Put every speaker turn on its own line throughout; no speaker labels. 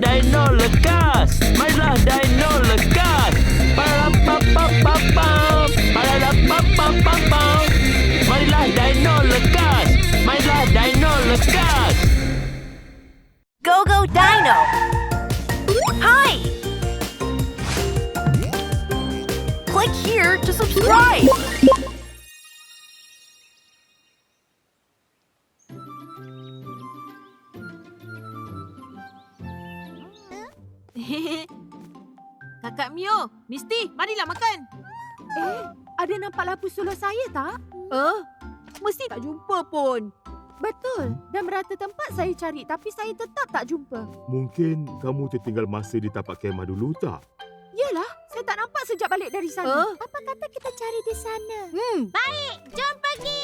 Dino lekas. Marilah Dino lekas. Dino lekas. Lekas.
Go Go Dino! Hi! Click here to subscribe!
Kakak Mio, Misti, marilah makan.
Eh, ada nampak lampu solar saya tak?
Eh, mesti tak jumpa pun.
Betul. Dan merata tempat saya cari tapi saya tetap tak jumpa.
Mungkin kamu tertinggal masa di tapak kemah dulu tak?
Yalah, saya tak nampak sejak balik dari sana.
Eh,
Apa kata kita cari di sana?
hmm.
Jom pergi!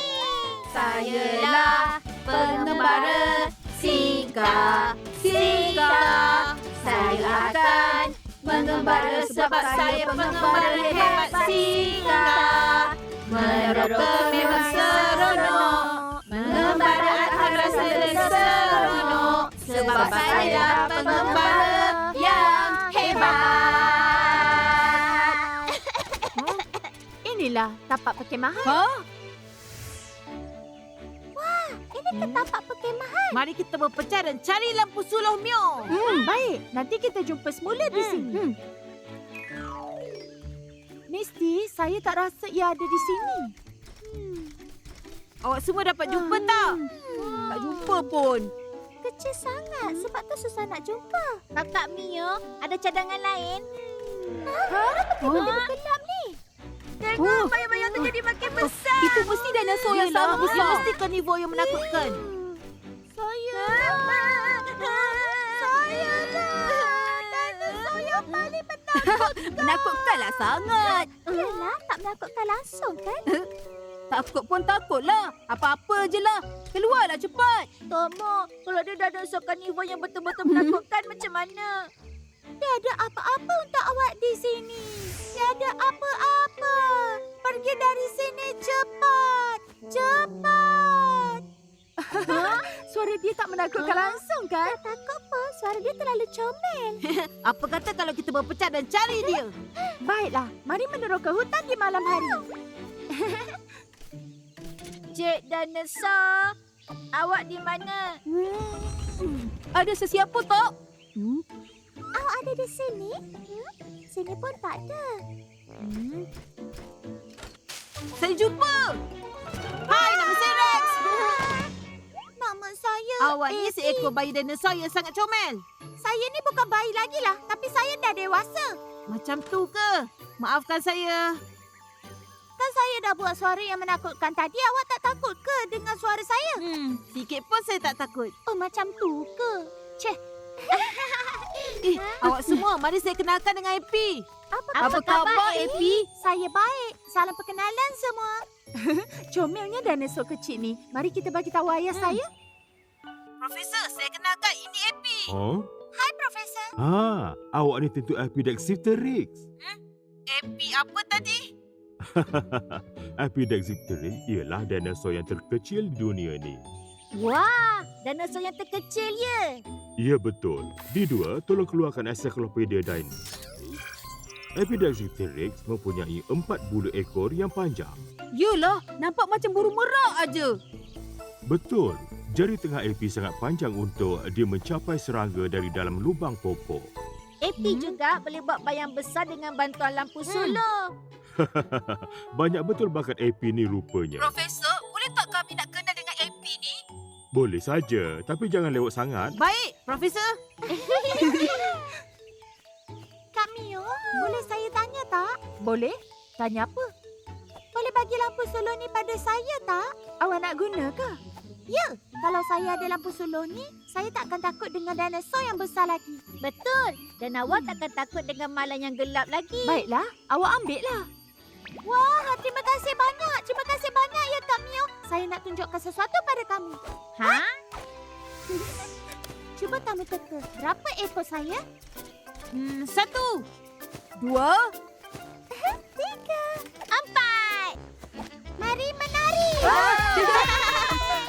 Sayalah pengembara Sika, mengembara sebab saya pengembara hebat Sika. Meneroka memang seronok. Mengembara akan rasa seronok. Sebab saya pengembara yang hebat.
Inilah tapak perkemahan.
Ha?
Ini ke tapak perkemahan.
Mari kita berpecah dan cari lampu suluh Mio.
Hmm, baik. Nanti kita jumpa semula di
Hmm,
sini. Misti, saya tak rasa ia ada di sini.
Awak semua dapat jumpa tak? Tak jumpa pun.
Kecil sangat sebab tu susah nak jumpa.
Kakak Mio, ada cadangan lain?
Ha? Apa benda bergelap ni?
Tengok,
bayang-bayang tu jadi makin besar.
Itu mesti dinosaur yang sama. Mesti carnivore yang menakutkan.
Saya
Menakutkanlah sangat.
Yalah, tak menakutkan langsung kan?
Takut pun takutlah. Apa-apa je lah. Keluarlah cepat.
Tomo, kalau dia dinosaur carnivore yang betul-betul menakutkan macam mana?
Tiada apa-apa untuk awak di sini. Tiada apa-apa. Pergi dari sini cepat. Cepat. Suara dia tak menakutkan langsung kan? Tak takut pun. Suara dia terlalu comel.
Apa kata kalau kita berpecah dan cari dia?
Baiklah, mari meneroka hutan di malam hari.
Cik dinosaur, awak di mana?
Ada sesiapa tak?
Hmm? Awak ada di sini? Hmm? Sini pun tak ada.
Hmm. Saya jumpa. Hai, nama saya
Nama saya
Awak ni
Effie.
seekor bayi dinosaur yang sangat comel.
Saya ni bukan bayi lagi lah. Tapi saya dah dewasa.
Macam tu ke? Maafkan saya.
Kan saya dah buat suara yang menakutkan tadi. Awak tak takut ke dengar suara saya?
Hmm, sikit pun saya tak takut.
Oh, macam tu ke?
Eh, awak semua, mari saya kenalkan dengan Epi.
Apa,
Apa khabar, Epi?
Saya baik. Salam perkenalan semua. Comelnya dinosaur kecil ni. Mari kita bagi tahu ayah
Hmm.
saya.
Profesor, saya kenalkan ini Epi.
Oh?
Hai, Profesor.
Ha, awak ni tentu Epidexipteryx.
Epi apa tadi?
Epidexipteryx ialah dinosaur yang terkecil di dunia ni.
Wah, dinosaur yang terkecil ya.
Ya betul. Di dua, tolong keluarkan Encyclopedia Dino. Epidexipteryx mempunyai empat bulu ekor yang panjang.
Yulah, nampak macam burung merak aja.
Betul. Jari tengah Epi sangat panjang untuk dia mencapai serangga dari dalam lubang pokok.
Epi
Hmm.
juga boleh buat bayang besar dengan bantuan lampu
Hmm.
suluh.
Banyak betul bakat Epi ni rupanya.
Profesor, boleh tak kami nak kenal dengan Epi ni?
Boleh saja, tapi jangan lewat sangat.
Baik, Profesor.
Kak Mio, boleh saya tanya tak? Boleh. Tanya apa? Boleh bagi lampu suluh ni pada saya tak? Awak nak guna ke? Ya, kalau saya ada lampu suluh ni, saya tak akan takut dengan dinosaur yang besar lagi.
Betul. Dan awak takkan takut dengan malam yang gelap lagi.
Baiklah, awak ambil lah. Wah, terima kasih banyak. Terima kasih banyak ya Kak Mio. Saya nak tunjukkan sesuatu pada kamu.
Ha?
Cuba kamu teka, berapa ekor saya?
Hmm, satu. Dua.
Tiga. Empat. Mari menari. Profesor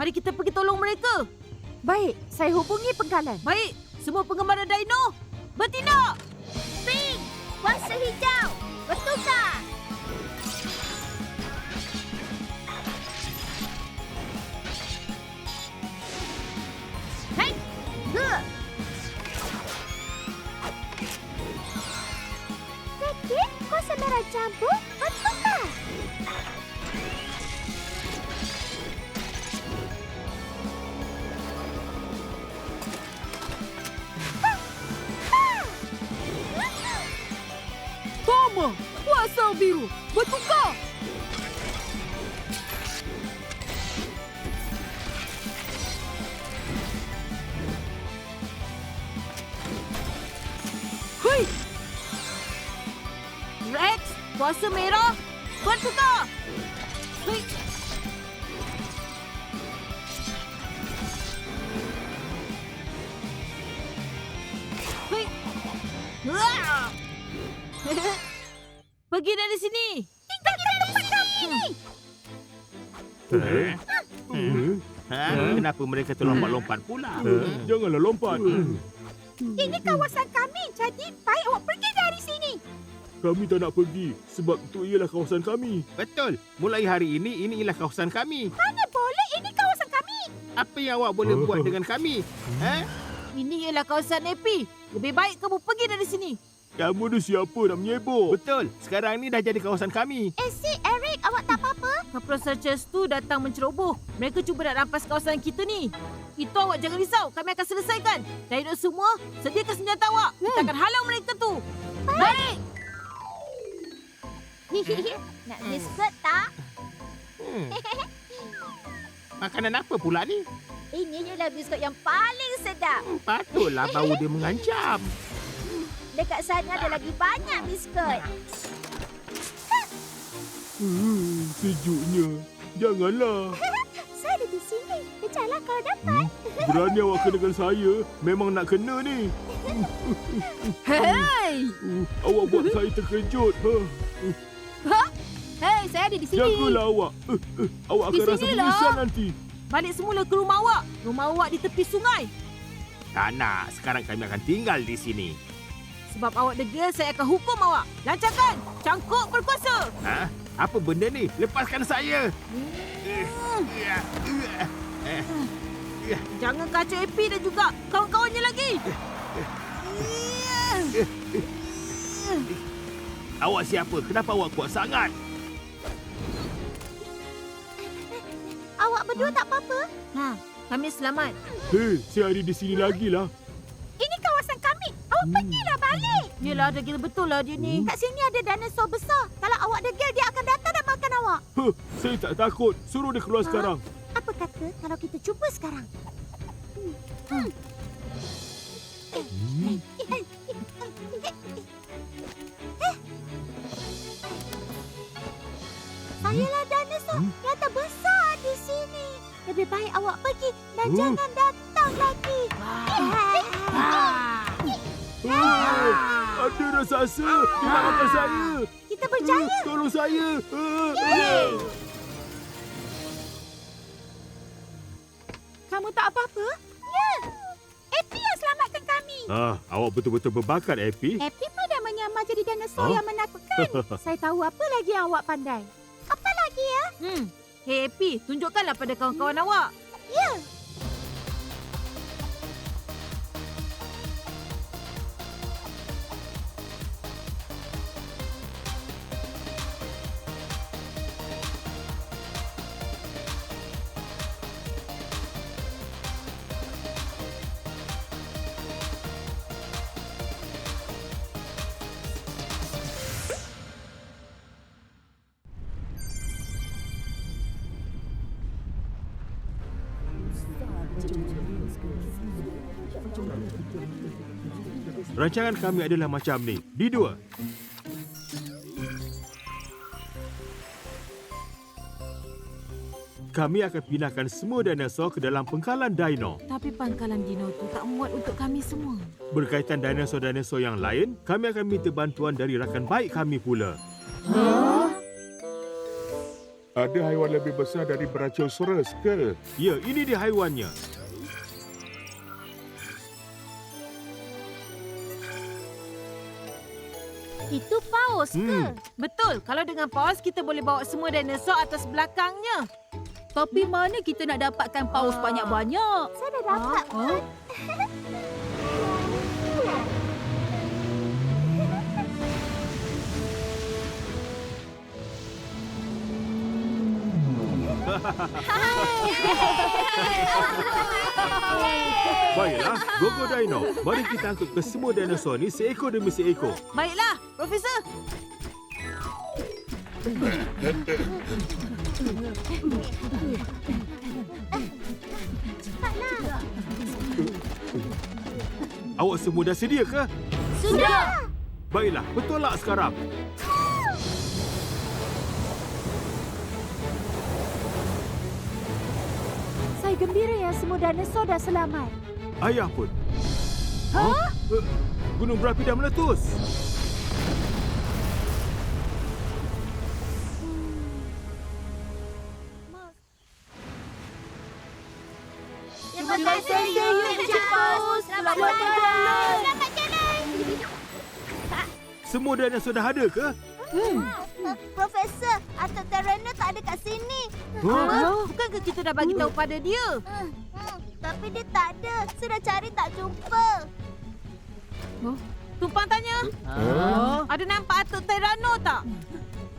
Mari kita pergi tolong mereka.
Baik, saya hubungi penggalan.
Baik, semua penggemar dino, bertindak!
Pink! Kuasa hijau! Bertukar! Sakit? Kuasa merah campur?
Toma! Kuasa biru, bertukar! Hui! Rex, kuasa merah, bertukar! Hui! Hui! Wah! Pergi dari sini.
Eh? Eh?
Ha? Kenapa mereka terlompat-lompat pula?
Eh, Janganlah lompat.
Ini kawasan kami, jadi baik awak pergi dari sini.
Kami tak nak pergi sebab itu ialah kawasan kami.
Betul. Mulai hari ini, ini ialah kawasan kami.
Mana boleh ini kawasan kami.
Apa yang awak boleh buat dengan kami? Ha?
Ini ialah kawasan AP. Lebih baik kamu pergi dari sini.
Kamu ni siapa nak menyebut?
Betul. Sekarang ni dah jadi kawasan kami.
Eh, si Eric, awak tak apa-apa?
Kapal searchers tu datang menceroboh. Mereka cuba nak rampas kawasan kita ni. Itu awak jangan risau. Kami akan selesaikan. Dino semua, sediakan senjata awak. Kita akan halau mereka tu. Baik.
Nak biskut tak?
Hmm. Makanan apa pula ni?
Ini ialah biskut yang paling sedap.
Hmm, patutlah bau dia mengancam.
Dekat sana ada lagi banyak biskut.
Hmm, sejuknya. Janganlah.
Saya ada di sini. Kejarlah kau dapat.
Hmm, berani awak kenakan saya. Memang nak kena ni.
Hei.
Uh, awak buat saya terkejut. Ha.
Hei, saya ada di sini.
Jagalah awak. Uh, uh, awak
Di
akan rasa menyesal nanti.
Balik semula ke rumah awak. Rumah awak di tepi sungai.
Tak nak. Sekarang kami akan tinggal di sini.
Sebab awak degil, saya akan hukum awak. Lancarkan. Cangkuk berkuasa.
Ha? Apa benda ni? Lepaskan saya.
Jangan kacau AP dan juga kawan-kawannya lagi.
Awak siapa? Kenapa awak kuat sangat?
Awak berdua tak apa-apa?
Ha, kami selamat.
Hei, saya ada di sini lagi lah.
Pergilah balik.
Yelah, degil betul lah dia ni.
Kat sini ada dinosaur besar. Kalau awak degil, dia akan datang dan makan awak.
Huh, saya tak takut. Suruh dia keluar sekarang.
Apa kata kalau kita cuba sekarang? Hmm. Sayalah dinosaur yang terbesar di sini. Lebih baik awak pergi dan
Hmm.
jangan datang lagi.
Ah, ada raksasa. Dia nak makan saya.
Kita berjaya.
Ah, tolong saya. Ah, ah.
Kamu tak apa-apa? Ya. Epi yang selamatkan kami.
Ah, awak betul-betul berbakat, Epi.
Epi mudah menyamar jadi dinosaur
Huh?
yang menakutkan. Saya tahu apa lagi yang awak pandai. Apa lagi ya?
Hmm. Hey AP, tunjukkanlah pada kawan-kawan awak.
Ya.
Rancangan kami adalah macam ni. Di dua. Kami akan pindahkan semua dinosaur ke dalam pengkalan dino.
Tapi pangkalan dino tu tak muat untuk kami semua.
Berkaitan dinosaur-dinosaur yang lain, kami akan minta bantuan dari rakan baik kami pula. Ada haiwan lebih besar dari Brachiosaurus ke? Ya, ini dia haiwannya.
Paus ke?
Hmm.
Betul, kalau dengan paus kita boleh bawa semua dinosaur atas belakangnya.
Tapi mana kita nak dapatkan paus
Ah.
banyak-banyak?
Saya dah dapat.
Ha?
Baiklah, Gogo Dino. Mari kita angkut ke semua dinosaur ni seekor demi seekor.
Baiklah, Profesor.
Awak semua dah sedia ke?
Sudah!
Baiklah, bertolak sekarang.
Saya gembira yang semua dinosaur dah selamat.
Ayah pun. Ha? Eh, Gunung berapi dah meletus.
Terima kasih, Encik Paus. Selamat jalan.
Selamat jalan.
Semua dinosaur dah ada ke?
Profesor, Atuk Terrana tak ada kat sini.
Ha? Bukankah kita dah bagi tahu pada dia?
Hmm, tapi dia tak ada. Saya dah cari tak jumpa.
Tumpang tanya. Ada nampak Atuk Terano tak?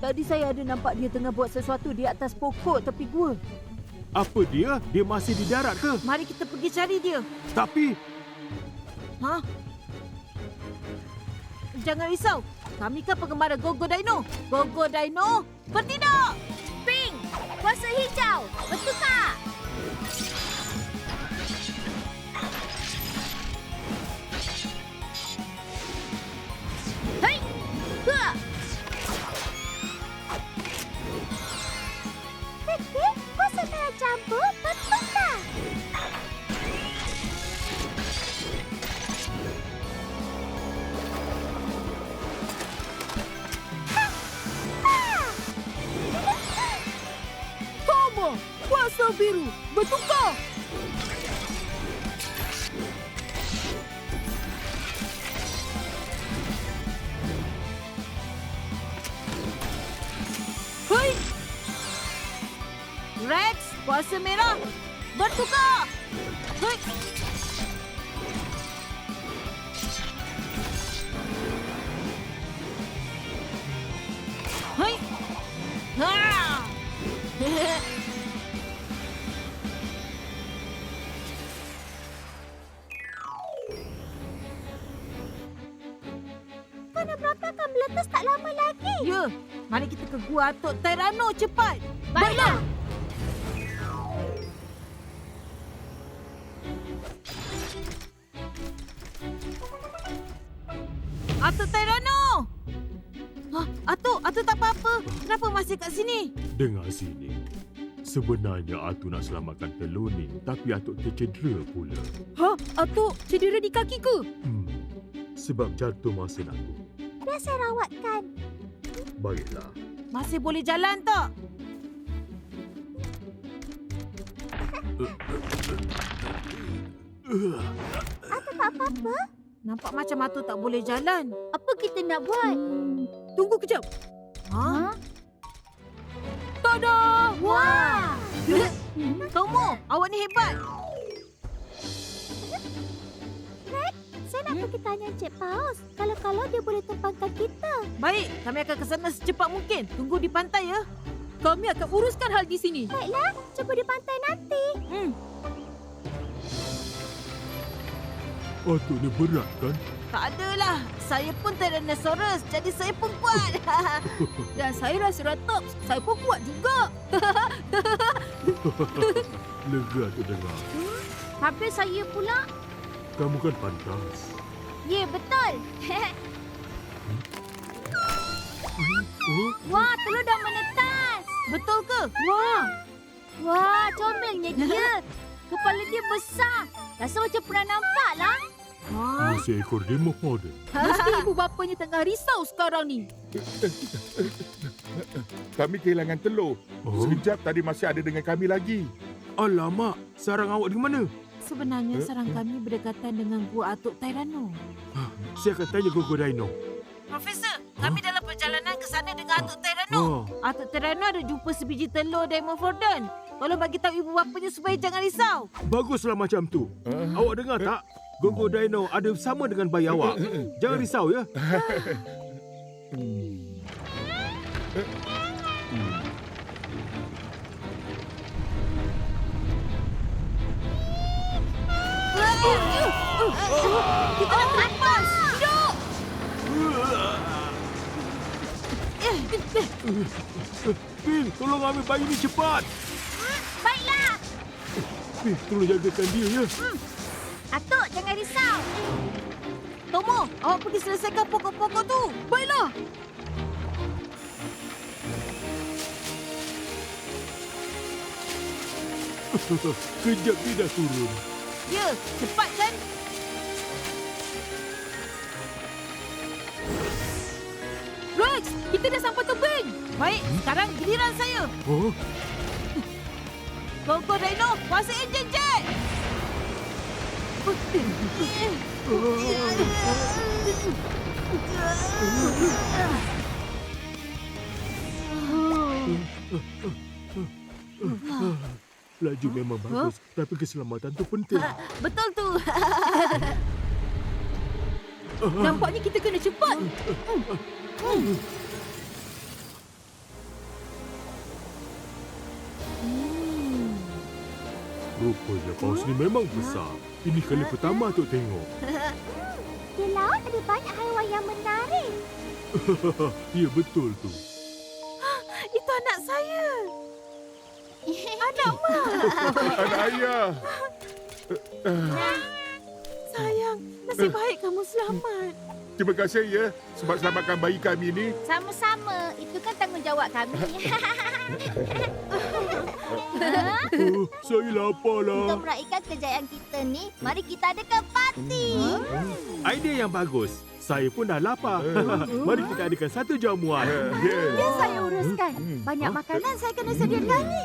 Tadi saya ada nampak dia tengah buat sesuatu di atas pokok tepi gua.
Apa dia? Dia masih di darat ke?
Mari kita pergi cari dia.
Tapi
Ha? Jangan risau. Kami kan penggemar Gogo Dino. Gogo Dino, bertindak!
Pink, kuasa hijau, bertukar. Ha. Fikir, kuasa merah campur, bertukar.
Toma! Kuasa biru bertukar!
Hei! Bertukar! Hei! Atuk Terano! Ha, Atuk, Atuk tak apa-apa. Kenapa masih kat sini?
dengar sini. Sebenarnya Atu nak selamatkan telur ni, tapi Atuk tercedera pula.
Ha? Atuk cedera di kaki ke?
Hmm. Sebab jatuh masa Atuk.
Biar saya rawatkan.
Baiklah.
Masih boleh jalan tak?
Tak apa-apa.
Nampak macam Atuk tak boleh jalan.
Apa kita nak buat? Hmm, tunggu kejap.
Ha?
Tada!
Wah.
Tomo, awak ni hebat.
Saya nak pergi tanya Encik Paus. Kalau-kalau dia boleh tumpangkan kita.
Baik, kami akan ke sana secepat mungkin. Tunggu di pantai ya.
Kami akan uruskan hal di sini.
Baiklah, cuba di pantai nanti.
Hmm,
Ni berat kan?
tak adalah. Saya pun Tyrannosaurus, jadi saya pun kuat.
Dan saya Triceratops. Saya pun kuat juga.
Lega tu dengar.
Habis saya pula.
Kamu kan pantas.
Ya, betul.
Oh,
Wah, telur dah menetas.
Betul ke?
Wah!
Wah, comelnya dia. Kepala dia besar. Rasa macam pernah nampak lah.
Ha,
Seekor demopodon.
mesti ibu bapanya tengah risau sekarang ni.
Kami kehilangan telur.
Oh.
Sekejap tadi masih ada dengan kami lagi.
Alamak, sarang awak di mana?
Sebenarnya sarang kami berdekatan dengan gua Atuk Tyrano.
Saya akan tanya Gogo Dino.
Profesor, kami dalam perjalanan ke sana dengan Atuk Tyrano.
Oh,
Atuk Tyrano ada jumpa sebiji telur Dimorphodon. Tolong bagi tahu ibu bapanya supaya jangan risau.
baguslah macam tu.
Ah.
Awak dengar tak? Gogo Dino ada sama dengan bayi awak. Jangan risau ya.
Kita nak terlepas. Hidup!
Pin, tolong ambil bayi ni cepat.
Baiklah.
Pin, tolong jagakan dia ya.
Atuk, jangan risau.
Tomo, awak pergi selesaikan pokok-pokok tu. Baiklah.
Kejap dia dah turun.
Ya, cepat kan? Rex, kita dah sampai tebing. Baik, sekarang giliran saya.
Oh,
Go, go, Dino. Kuasa enjin jet.
Laju memang bagus. Tapi keselamatan tu penting.
Betul tu. Nampaknya kita kena cepat.
Rupanya paus ni memang besar. Ini kali pertama tu tengok.
Di laut ada banyak haiwan yang menarik.
ya betul tu.
Itu anak saya. Anak mak.
Anak ayah.
Sayang, nasib baik kamu selamat.
Terima kasih ya sebab selamatkan bayi kami ni.
Sama-sama. Itu kan tanggungjawab kami.
Oh, saya lapar lah.
Untuk meraihkan kejayaan kita ni, mari kita adakan parti.
Idea yang bagus. Saya pun dah lapar. Mari kita adakan satu jamuan.
Ya.
Biar saya uruskan. Banyak makanan saya kena sediakan ni.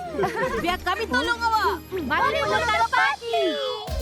Biar kami tolong awak.
Mari mulakan parti.
Ah,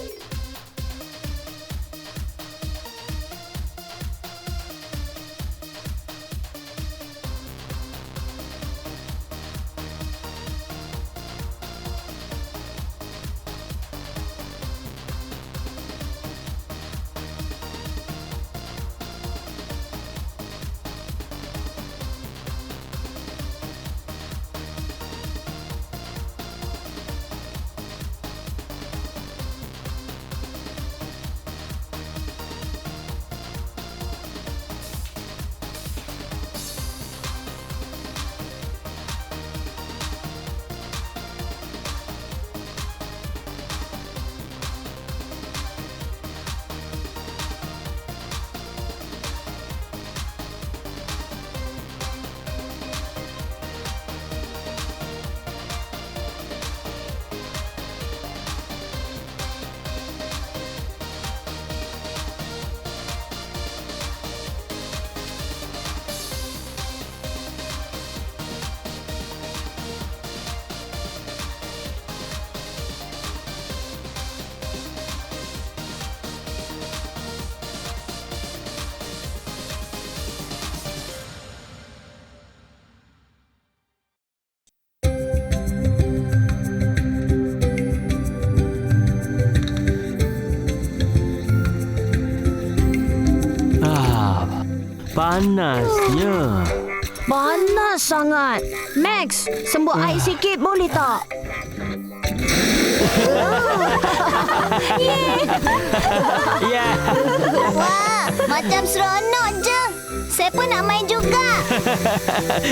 panasnya.
Panas sangat. Max, sembuk air sikit boleh tak?
Ya,
Wah, macam seronok je. Saya pun nak main juga.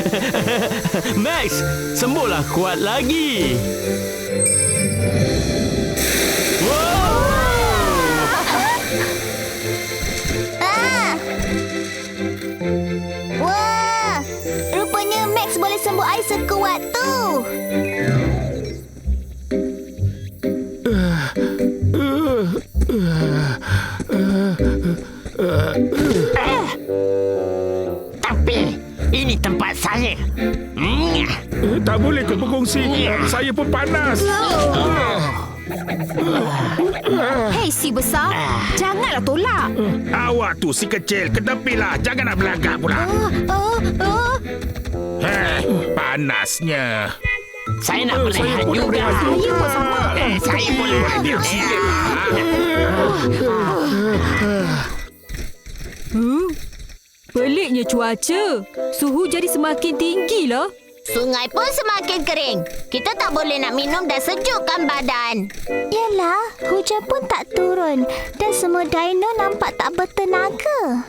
Max, sembuhlah kuat lagi.
tu? Eh, tapi ini tempat saya. Eh,
tak boleh ke berkongsi? Ya. Saya pun panas. Ah.
Hei, si besar. Ah. Janganlah tolak. Ah.
Awak tu si kecil. Ketepilah. Jangan nak belagak pula.
Oh, oh, oh.
Heh, panasnya.
Saya nak berehat juga.
Saya pun sama.
Eh, saya boleh berehat.
Hmm? Peliknya cuaca. Suhu jadi semakin tinggi lah.
Sungai pun semakin kering. Kita tak boleh nak minum dan sejukkan badan.
Yalah, hujan pun tak turun dan semua dino nampak tak bertenaga.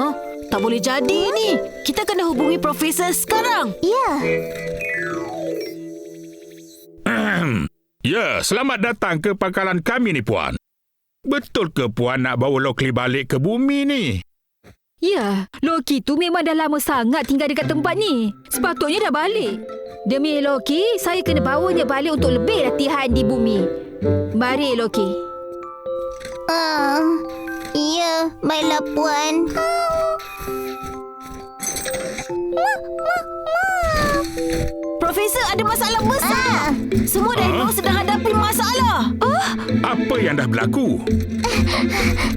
Hah? Tak boleh jadi ni. Kita kena hubungi Profesor sekarang.
Ya,
Ya, selamat datang ke pangkalan kami ni, Puan. Betul ke Puan nak bawa Lokli balik ke bumi ni?
Ya, Loki tu memang dah lama sangat tinggal dekat tempat ni. Sepatutnya dah balik. Demi Loki, saya kena bawanya balik untuk lebih latihan di bumi. Mari Loki.
uh, ya, baiklah puan.
Profesor ada masalah besar. Semua dino sedang hadapi masalah. Oh,
Apa yang dah berlaku?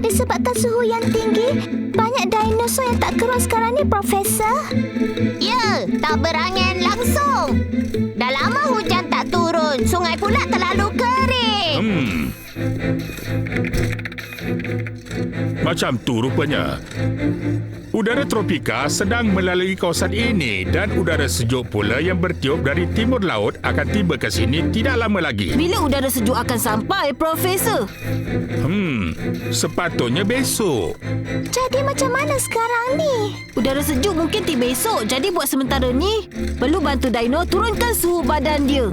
Disebabkan suhu yang tinggi, banyak dinosaur yang tak keluar sekarang ni, Profesor.
Ya, tak berangin langsung. Dah lama hujan tak turun. Sungai pula terlalu kering.
Hmm. Macam tu rupanya. Udara tropika sedang melalui kawasan ini dan udara sejuk pula yang bertiup dari timur laut akan tiba ke sini tidak lama lagi.
bila udara sejuk akan sampai, Profesor?
Hmm, sepatutnya besok.
Jadi macam mana sekarang ni?
Udara sejuk mungkin tiba esok. Jadi buat sementara ni, perlu bantu Dino turunkan suhu badan dia.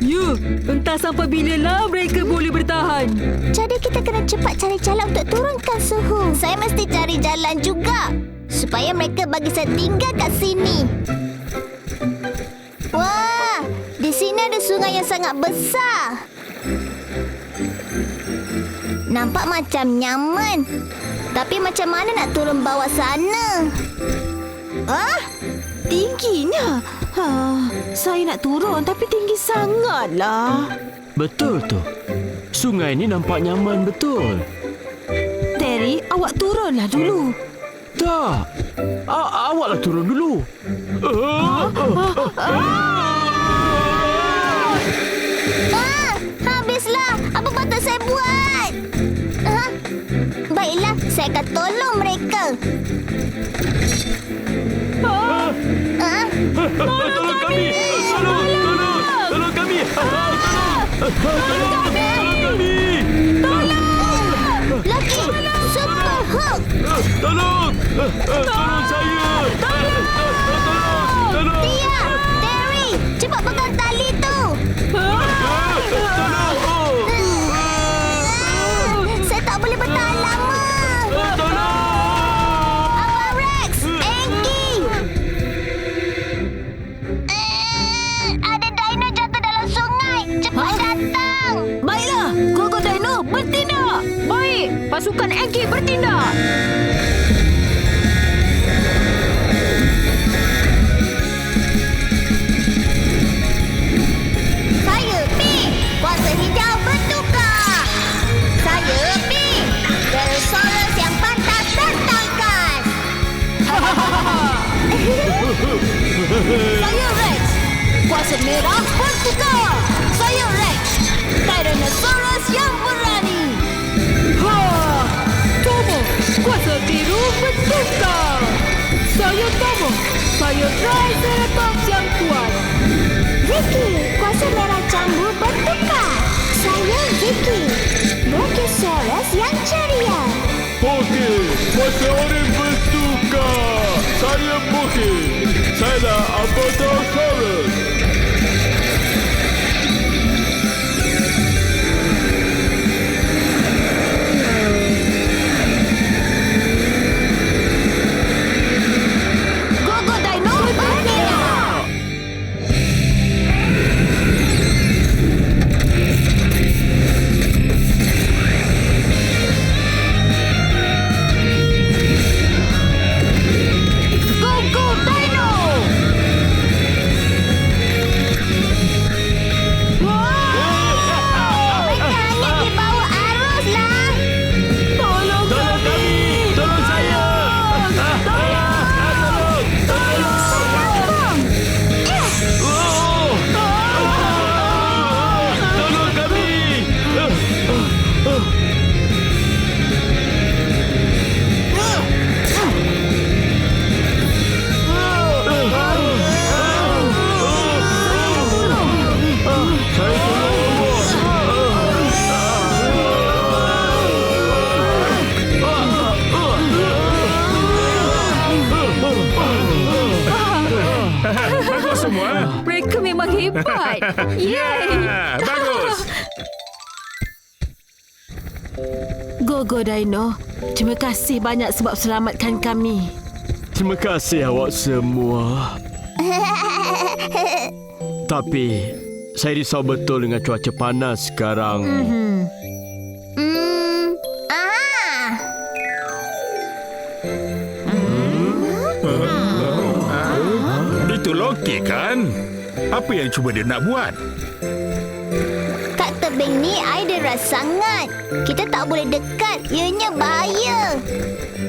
Ya, entah sampai bila lah mereka boleh bertahan.
Jadi kita kena cepat cari jalan untuk turunkan suhu. Saya mesti cari jalan juga. Supaya mereka bagi saya tinggal kat sini. Wah, di sini ada sungai yang sangat besar. Nampak macam nyaman. Tapi macam mana nak turun bawah sana?
Ah, tingginya. Ha, saya nak turun tapi tinggi sangatlah.
Betul tu. Sungai ni nampak nyaman betul.
Terry, awak turunlah dulu.
Tak. A- awaklah turun dulu.
Ah, habislah. Apa patut saya buat? Ah, baiklah, saya akan tolong mereka. Ah,
Tolong kami. Tolong, tolong, tolong kami. Tolong, tolong kami.
Lucky, Super Hook.
Tolong. Tolong saya. Tolong.
Okey, kuasa oren bertukar. Saya Muki. Saya Apatosaurus.
Kasih banyak sebab selamatkan kami.
Terima kasih awak semua. Tapi saya risau betul dengan cuaca panas sekarang.
Hmm. Ah.
Itu Loki kan? Apa yang cuba dia nak buat?
Kat tebing ni air sangat. Kita tak boleh dekat. Ianya bahaya.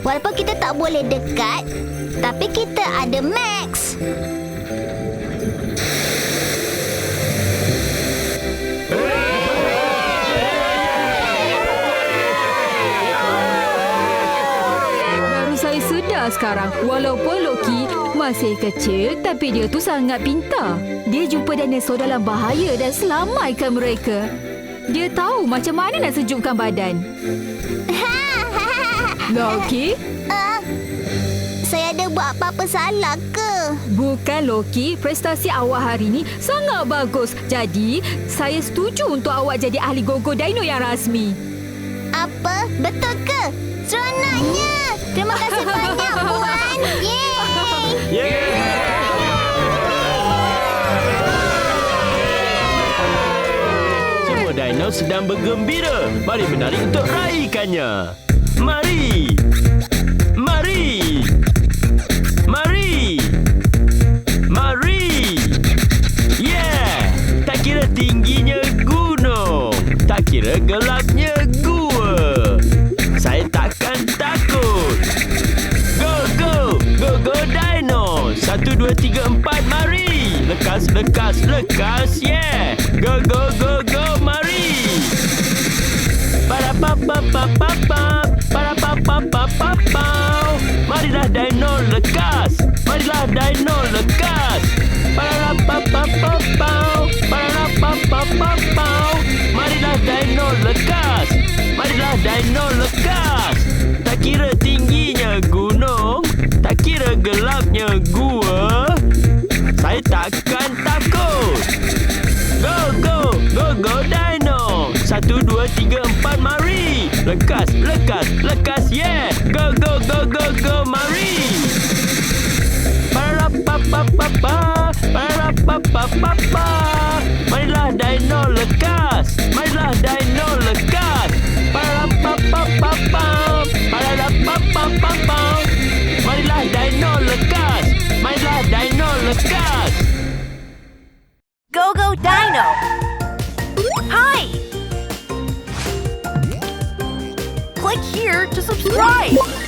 Walaupun kita tak boleh dekat, tapi kita ada Max.
Baru saya sedar sekarang. Walaupun Loki masih kecil, tapi dia tu sangat pintar. Dia jumpa dinosaur dalam bahaya dan selamatkan mereka. Dia tahu macam mana nak sejukkan badan. Loki?
Ah, saya ada buat apa-apa salah ke?
Bukan Loki, prestasi awak hari ni sangat bagus. Jadi, saya setuju untuk awak jadi ahli gogo dino yang rasmi.
Apa? Betul ke? Seronoknya! Terima kasih banyak, Puan! Yeay!
Semua dino sedang bergembira. Mari menari untuk raikannya. Mari. Mari. Mari. Mari. Yeah. Tak kira tingginya gunung. Tak kira gelapnya gua. Saya takkan takut. Go, go. Go, go dino. Satu, dua, tiga, empat, mari. Lekas, lekas, lekas. Yeah. Go, go, go, go, Marilah dino lekas. Marilah dino lekas. Para pa pa pa pa Para pa pa pa pa Marilah dino lekas. Marilah dino lekas. Tak kira tingginya gunung. Tak kira gelapnya gua. Saya takkan takut. Go, go, go, go dino. Satu, dua, tiga, empat, mari Lekas, lekas, lekas, yeah. Go, go, go, go, go, mari Parapapapapa Parapapapapa. Marilah dino lekas Marilah dino lekas. Parapapapapa Parapapapapa Marilah dino lekas Marilah dino lekas.
Go Go Dino! To subscribe!